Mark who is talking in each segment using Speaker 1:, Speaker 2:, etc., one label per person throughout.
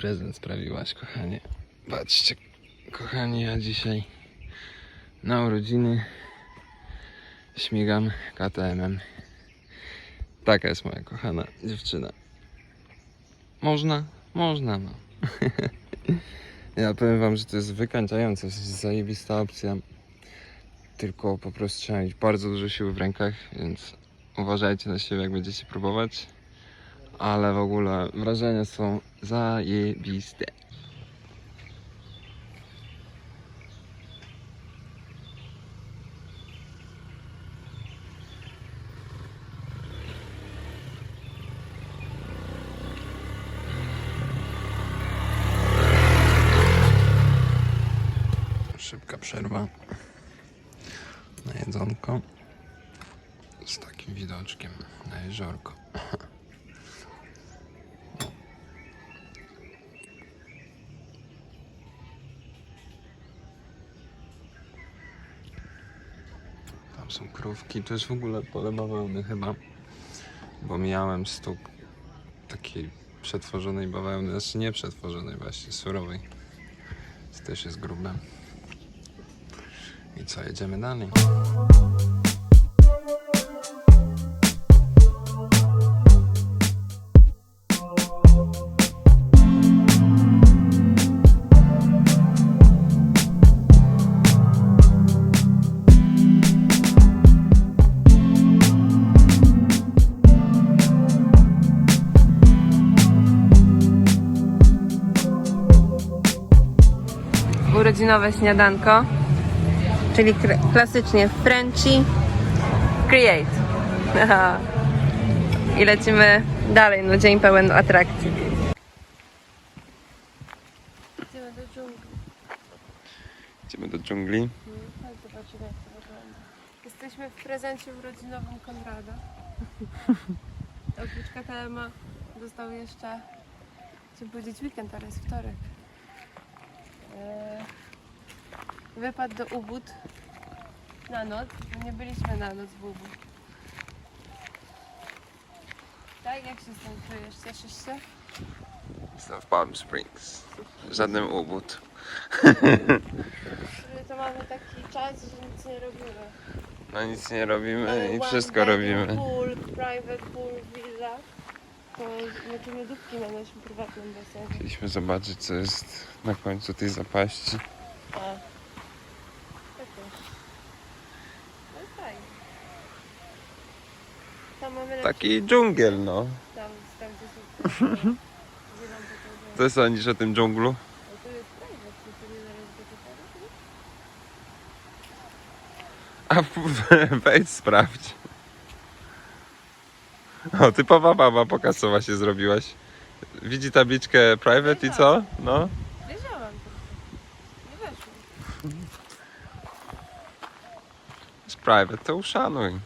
Speaker 1: prezent sprawiłaś, kochanie. Patrzcie, kochani, ja dzisiaj na urodziny śmigam KTM-em. Taka jest moja kochana dziewczyna. Można? Można, no. ja powiem wam, że to jest wykańczające, jest zajebista opcja. Tylko po prostu trzeba mieć bardzo dużo siły w rękach, więc uważajcie na siebie, jak będziecie próbować. Ale w ogóle wrażenia są zajebiste. Szybka przerwa na jedzonko z takim widoczkiem na jeziorko. Krówki, to jest w ogóle pole bawełny chyba, bo miałem stóp takiej przetworzonej bawełny, znaczy nie przetworzonej właśnie, surowej. To też jest grube. I co, jedziemy dalej?
Speaker 2: Urodzinowe śniadanko, czyli klasycznie Frenchy Create. Aha. I lecimy dalej, no dzień pełen atrakcji. Idziemy do dżungli.
Speaker 1: Idziemy do dżungli.
Speaker 2: Chodź, zobaczymy jak to wygląda. Jesteśmy w prezencie urodzinowym Konrada. Oprócz KTM dostał jeszcze, chciałbym powiedzieć weekend, ale jest wtorek. Eee, Wypadł do Ubud na noc, bo nie byliśmy na noc w Ubud. Tak, jak się z tym czujesz? Cieszysz się?
Speaker 1: Jestem w Palm Springs. Żadnym ubód.
Speaker 2: Że to mamy taki czas, że nic nie robimy.
Speaker 1: No nic nie robimy i wszystko robimy.
Speaker 2: Pool, private pool, villa. To znaczy lodówki na naszym prywatnym basenie.
Speaker 1: Chcieliśmy zobaczyć, co jest na końcu tej zapaści.
Speaker 2: A. Tak też. No i fajnie. Tam mamy lepszy-
Speaker 1: Taki dżungiel, no.
Speaker 2: Tam, tam gdzie są gdzie nam.
Speaker 1: Co sądzisz o tym dżunglu?
Speaker 2: A to jest private, to nie należy do tego,
Speaker 1: A wejdź sprawdź. O, typowa baba, pokaż co właśnie zrobiłaś. Widzi tabliczkę private i co? No.
Speaker 2: Tylko. Nie weszło.
Speaker 1: Jest private, to uszanuj.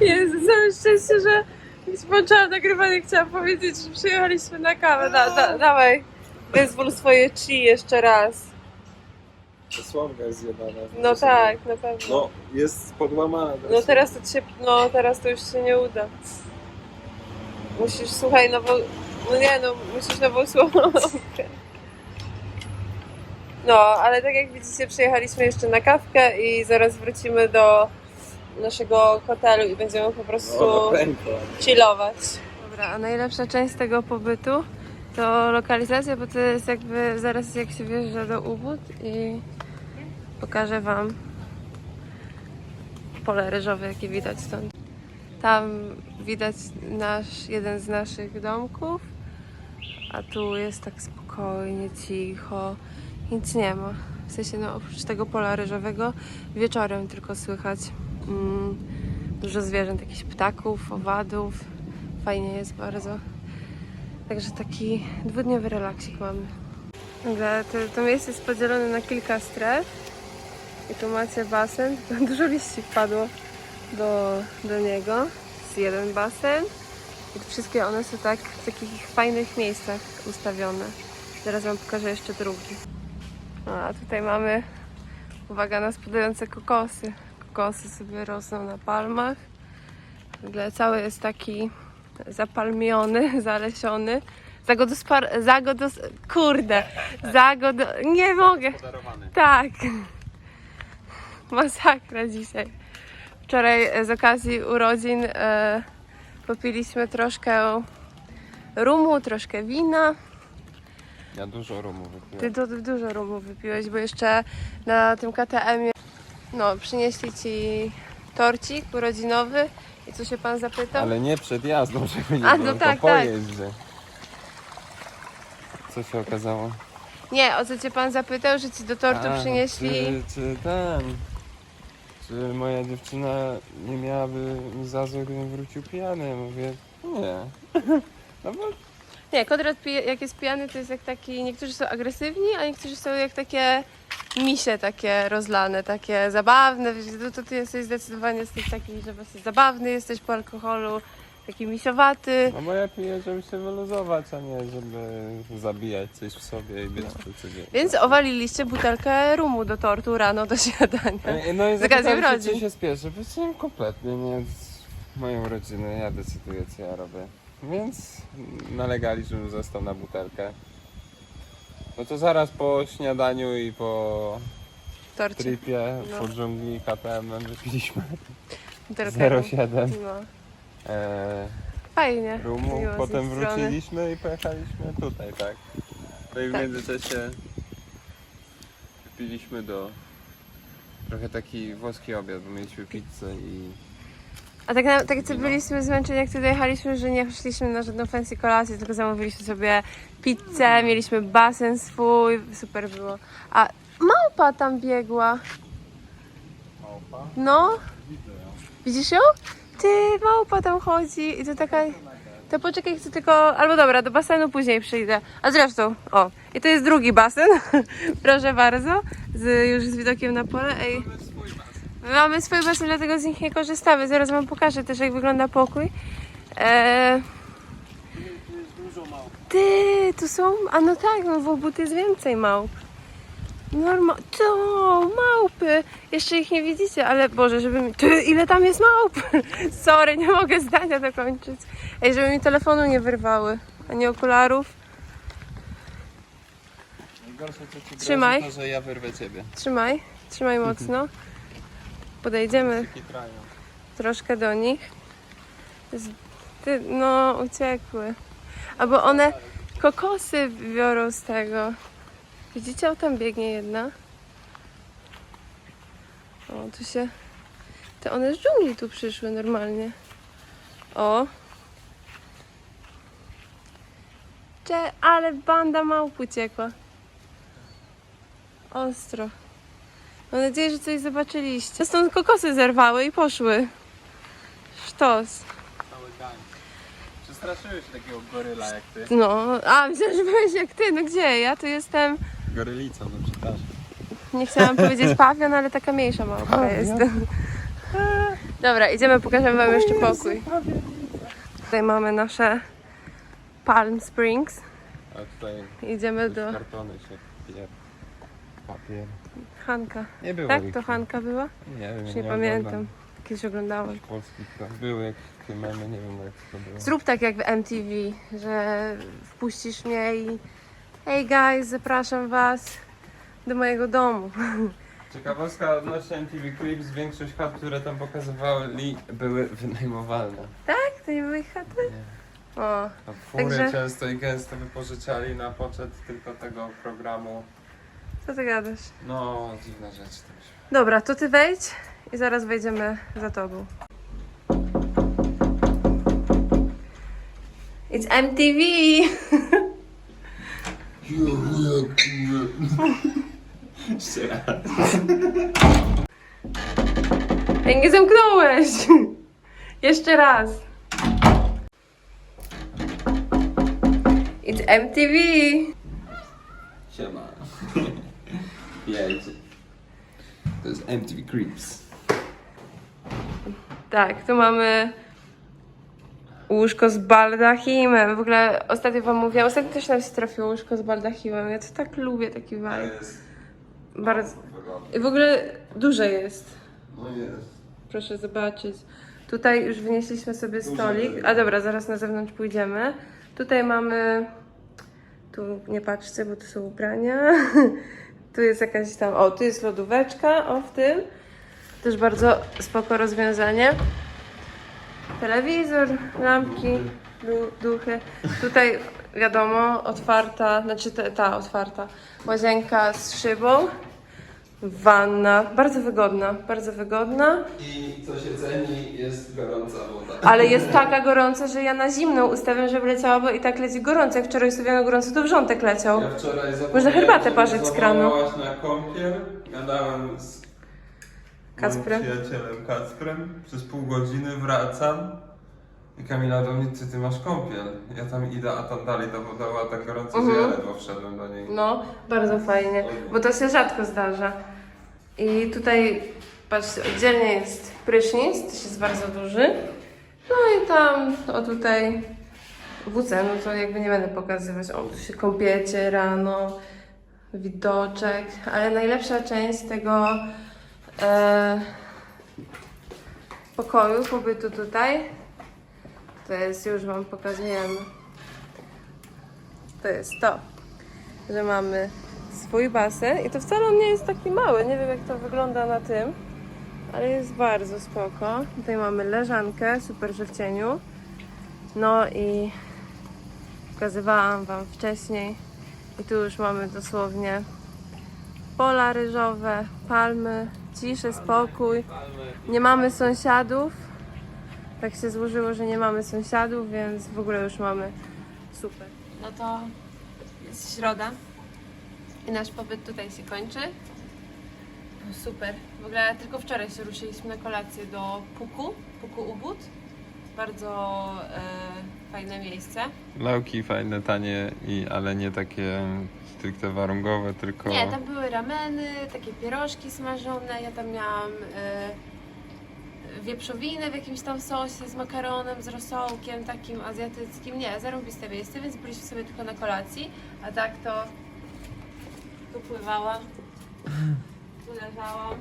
Speaker 2: Jezu, całe szczęście, że włączałam nagrywanie. Chciałam powiedzieć, że przyjechaliśmy na kawę. Da, da, dawaj, wyzwól swoje chi jeszcze raz.
Speaker 3: Sławka jest zjebana.
Speaker 2: No tak, na pewno.
Speaker 3: No, jest podłamana.
Speaker 2: No teraz to ci się, no teraz to już się nie uda. Musisz, słuchaj, nową, no nie no, musisz nową słomkę. No, ale tak jak widzicie, przyjechaliśmy jeszcze na kawkę i zaraz wrócimy do naszego hotelu i będziemy po prostu
Speaker 3: pękła.
Speaker 2: chillować. Dobra, a najlepsza część tego pobytu to lokalizacja, bo to jest jakby zaraz jak się wjeżdża do Ubud i pokażę Wam pole ryżowe, jakie widać stąd. Tam widać nasz, jeden z naszych domków, a tu jest tak spokojnie, cicho, nic nie ma. W sensie, no oprócz tego pola ryżowego, wieczorem tylko słychać mm, dużo zwierząt, jakichś ptaków, owadów. Fajnie jest bardzo. Także taki dwudniowy relaksik mamy. To, to miejsce jest podzielone na kilka stref. I tu macie basen. Dużo liści wpadło do, do niego. Jest jeden basen. I wszystkie one są tak w takich fajnych miejscach ustawione. Zaraz Wam pokażę jeszcze drugi. No, a tutaj mamy, uwaga, na spadające kokosy. kokosy sobie rosną na palmach. W ogóle cały jest taki zapalmiony, zalesiony. Zagodospar... Zagodos... Kurde! Zagodo... Nie mogę! Tak! Masakra dzisiaj. Wczoraj e, z okazji urodzin e, popiliśmy troszkę rumu, troszkę wina.
Speaker 1: Ja dużo rumu wypiłem.
Speaker 2: Ty du- dużo rumu wypiłeś, bo jeszcze na tym KTM-ie no, przynieśli ci torcik urodzinowy i co się pan zapytał?
Speaker 1: Ale nie przed jazdą, żeby nie
Speaker 2: A,
Speaker 1: było,
Speaker 2: no tak,
Speaker 1: po
Speaker 2: tak.
Speaker 1: pojeździe. Co się okazało?
Speaker 2: Nie, o co cię pan zapytał, że ci do tortu
Speaker 1: A,
Speaker 2: przynieśli...
Speaker 1: Czy, czy ten... Czy moja dziewczyna nie miałaby mi za złe, gdybym wrócił pijany? Mówię, nie. No bo
Speaker 2: Nie, Konrad jak jest pijany, to jest jak taki. Niektórzy są agresywni, a niektórzy są jak takie misie takie rozlane, takie zabawne. Wiesz, to, to ty jesteś zdecydowanie jesteś taki, że właśnie zabawny jesteś po alkoholu, taki misiowaty.
Speaker 1: No bo ja piję, żeby się wyluzować, a nie żeby zabijać coś w sobie i być
Speaker 2: No.
Speaker 1: codziennie.
Speaker 2: Więc owaliliście butelkę rumu do tortu rano do śniadania.
Speaker 1: E, No i
Speaker 2: Z okazji
Speaker 1: zapytałem się,
Speaker 2: urodzin.
Speaker 1: czy się spieszy. Powiedziałem kompletnie nie. Z moją rodzinę ja decyduję, co ja robię. Więc nalegali, żebym został na butelkę. No to zaraz po śniadaniu i po
Speaker 2: Torcie.
Speaker 1: tripie
Speaker 2: No.
Speaker 1: po dżungli KTM wypiliśmy
Speaker 2: Butelkę.
Speaker 1: 07
Speaker 2: No.
Speaker 1: e,
Speaker 2: Fajnie.
Speaker 1: rumu.
Speaker 2: miło z
Speaker 1: Potem
Speaker 2: ich strony.
Speaker 1: wróciliśmy i pojechaliśmy tutaj, tak. No i w
Speaker 2: Tak.
Speaker 1: międzyczasie wypiliśmy do trochę taki włoski obiad, bo mieliśmy pizzę i
Speaker 2: A tak, na, tak co byliśmy zmęczeni, jak tu dojechaliśmy, że nie szliśmy na żadną fancy kolację, tylko zamówiliśmy sobie pizzę, mieliśmy basen swój, super było. A małpa tam biegła.
Speaker 3: Małpa.
Speaker 2: No,
Speaker 3: Widzę ją.
Speaker 2: widzisz ją? Ty, małpa tam chodzi i to taka... To poczekaj, chcę tylko... Albo dobra, do basenu później przyjdę. A zresztą, o, i to jest drugi basen, proszę bardzo, z, już z widokiem na pole. Ej, My mamy swój basen, dlatego z nich nie korzystamy. Zaraz wam pokażę też, jak wygląda pokój. Eee,
Speaker 3: Tu jest dużo małp.
Speaker 2: ty, tu są... A no tak, no w obud jest więcej małp. Norma... To, małpy! Jeszcze ich nie widzicie, ale Boże, żeby mi... Ty, ile tam jest małp! Sorry, nie mogę zdania dokończyć. Ej, żeby mi telefonu nie wyrwały, ani okularów.
Speaker 1: Najgorsze co ci
Speaker 2: Trzymaj.
Speaker 1: grozi, to, że ja wyrwę ciebie.
Speaker 2: Trzymaj, trzymaj mocno. Podejdziemy troszkę do nich. Ty, no, uciekły. Albo one kokosy biorą z tego. Widzicie, o tam biegnie jedna. O, tu się... Te one z dżungli tu przyszły normalnie. O. Cze, ale banda małp uciekła. Ostro. Mam nadzieję, że coś zobaczyliście. Stąd kokosy zerwały i poszły. Sztos.
Speaker 3: Cały gang. Przestraszyłeś takiego goryla jak ty.
Speaker 2: No, a myślałam, że byłeś jak ty. No gdzie? Ja tu jestem,
Speaker 3: Gorylicą, no przepraszam.
Speaker 2: nie chciałam powiedzieć pawian, ale taka mniejsza małpa jest. Dobra, idziemy, pokażemy wam jeszcze pokój. Tutaj mamy nasze Palm Springs.
Speaker 1: A tutaj
Speaker 2: Idziemy do
Speaker 1: kartony się pije. Papier.
Speaker 2: Hanka.
Speaker 1: Nie było
Speaker 2: Tak?
Speaker 1: ich.
Speaker 2: To Hanka była?
Speaker 1: Nie wiem,
Speaker 2: Już nie pamiętam.
Speaker 1: oglądam.
Speaker 2: Kiedyś oglądałam.
Speaker 1: Polski były jakieś memy, nie wiem jak to było.
Speaker 2: Zrób tak jak w MTV, że wpuścisz mnie i hej guys, zapraszam was do mojego domu.
Speaker 1: Ciekawostka odnośnie MTV Clips, większość chat, które tam pokazywali były wynajmowalne.
Speaker 2: Tak? To nie były ich chaty?
Speaker 1: Nie.
Speaker 2: O,
Speaker 1: A fury
Speaker 2: Także-
Speaker 1: często i gęsto wypożyczali na poczet tylko tego programu.
Speaker 2: Co ty gadasz?
Speaker 1: No, dziwna rzecz też.
Speaker 2: Dobra, to ty wejdź i zaraz wejdziemy za tobą. It's MTV!
Speaker 1: Jeszcze raz.
Speaker 2: Ej, nie zamknąłeś! Jeszcze raz. It's MTV!
Speaker 1: Siema. Jedź. To jest MTV Creeps.
Speaker 2: Tak, tu mamy łóżko z baldachimem. W ogóle ostatnio wam mówiłam, ostatnio też nam się trafiło łóżko z baldachimem. Ja to tak lubię taki vibe.
Speaker 1: jest...
Speaker 2: Bardzo. I w ogóle duże jest.
Speaker 1: No jest.
Speaker 2: Proszę zobaczyć. Tutaj już wynieśliśmy sobie stolik. A dobra, zaraz na zewnątrz pójdziemy. Tutaj mamy. Tu nie patrzcie, bo tu są ubrania. Tu jest jakaś tam. O, tu jest lodóweczka. O, w tym. Też bardzo spoko rozwiązanie. Telewizor, lampki, du- duchy. Tutaj wiadomo, otwarta, znaczy te, ta otwarta łazienka z szybą. Wanna, bardzo wygodna, bardzo wygodna.
Speaker 1: I co się ceni, jest gorąca woda.
Speaker 2: Ale jest taka gorąca, że ja na zimną ustawiam, żeby leciała, bo i tak leci gorąco. Jak wczoraj ustawiano gorąco, to wrzątek leciał.
Speaker 1: Ja wczoraj
Speaker 2: Można herbatę parzyć z kranu.
Speaker 1: Zawołałaś na kąpiel, gadałem z
Speaker 2: Kacprem.
Speaker 1: moim przyjacielem Kacprem, przez pół godziny wracam i Kamila do mnie, ty, ty masz kąpiel. Ja tam idę, a tam dalej ta woda była tak gorąca, że
Speaker 2: Mhm.
Speaker 1: ja ledwo wszedłem do niej.
Speaker 2: No, bardzo fajnie, bo to się rzadko zdarza. I tutaj, patrzcie, oddzielnie jest prysznic, też jest bardzo duży. No i tam, o tutaj WC, no to jakby nie będę pokazywać. O, tu się kąpiecie rano, widoczek, ale najlepsza część tego e, pokoju, pobytu tutaj, to jest, już Wam pokazujemy. To jest to że mamy swój basen i to wcale on nie jest taki mały, nie wiem jak to wygląda na tym, ale jest bardzo spoko. Tutaj mamy leżankę, super że w cieniu. No i pokazywałam Wam wcześniej i tu już mamy dosłownie pola ryżowe, palmy, ciszę, spokój. Nie mamy sąsiadów. Tak się złożyło, że nie mamy sąsiadów, więc w ogóle już mamy super. No to jest środa i nasz pobyt tutaj się kończy. No Super. W ogóle tylko wczoraj się ruszyliśmy na kolację do Puku, Puku Ubud. Bardzo e, fajne miejsce.
Speaker 1: Lałki fajne, tanie, i, ale nie takie stricte warunkowe, tylko...
Speaker 2: Nie, tam były rameny, takie pierożki smażone. Ja tam miałam e, wieprzowinę w jakimś tam sosie z makaronem, z rosołkiem takim azjatyckim. Nie, zarąbiste miejsce, więc byliśmy sobie tylko na kolacji. A tak to tu pływałam, tu leżałam.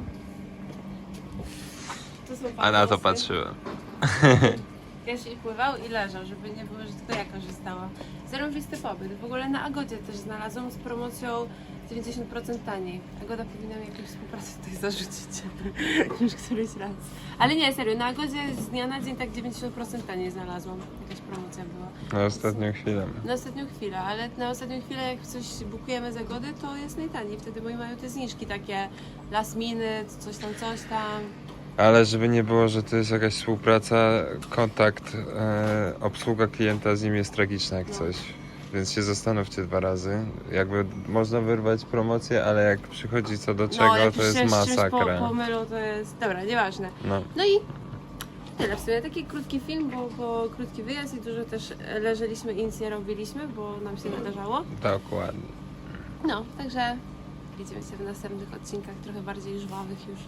Speaker 2: Tu są
Speaker 1: A na to
Speaker 2: papierosy.
Speaker 1: patrzyłem.
Speaker 2: Jasi pływał i leżał, żeby nie było, że tylko ja korzystałam. Zarąbisty pobyt. W ogóle na Agodzie też znalazłam z promocją 90% taniej. Agoda powinna mi jakąś współpracę tutaj zarzucić już któryś raz. Ale nie, serio, na Agodzie z dnia na dzień tak 90% taniej znalazłam. Jakaś promocja była.
Speaker 1: Na ostatnią chwilę.
Speaker 2: Na ostatnią chwilę, ale na ostatnią chwilę jak coś bukujemy z Agody, to jest najtaniej. Wtedy moi mają te zniżki takie last minute, coś tam, coś tam.
Speaker 1: Ale żeby nie było, że to jest jakaś współpraca, kontakt, e, obsługa klienta z nim jest tragiczna jak
Speaker 2: No.
Speaker 1: coś. Więc się zastanówcie dwa razy. Jakby można wyrwać promocję, ale jak przychodzi co do czego,
Speaker 2: no, jak
Speaker 1: to jest
Speaker 2: z czymś
Speaker 1: masakra.
Speaker 2: Po, pomylą, to jest... Dobra, nieważne.
Speaker 1: No.
Speaker 2: No i tyle w sumie. Taki krótki film, bo, bo krótki wyjazd i dużo też leżeliśmy i nic nie robiliśmy, bo nam się wydarzało.
Speaker 1: Dokładnie.
Speaker 2: No, także widzimy się w następnych odcinkach, trochę bardziej żwawych już.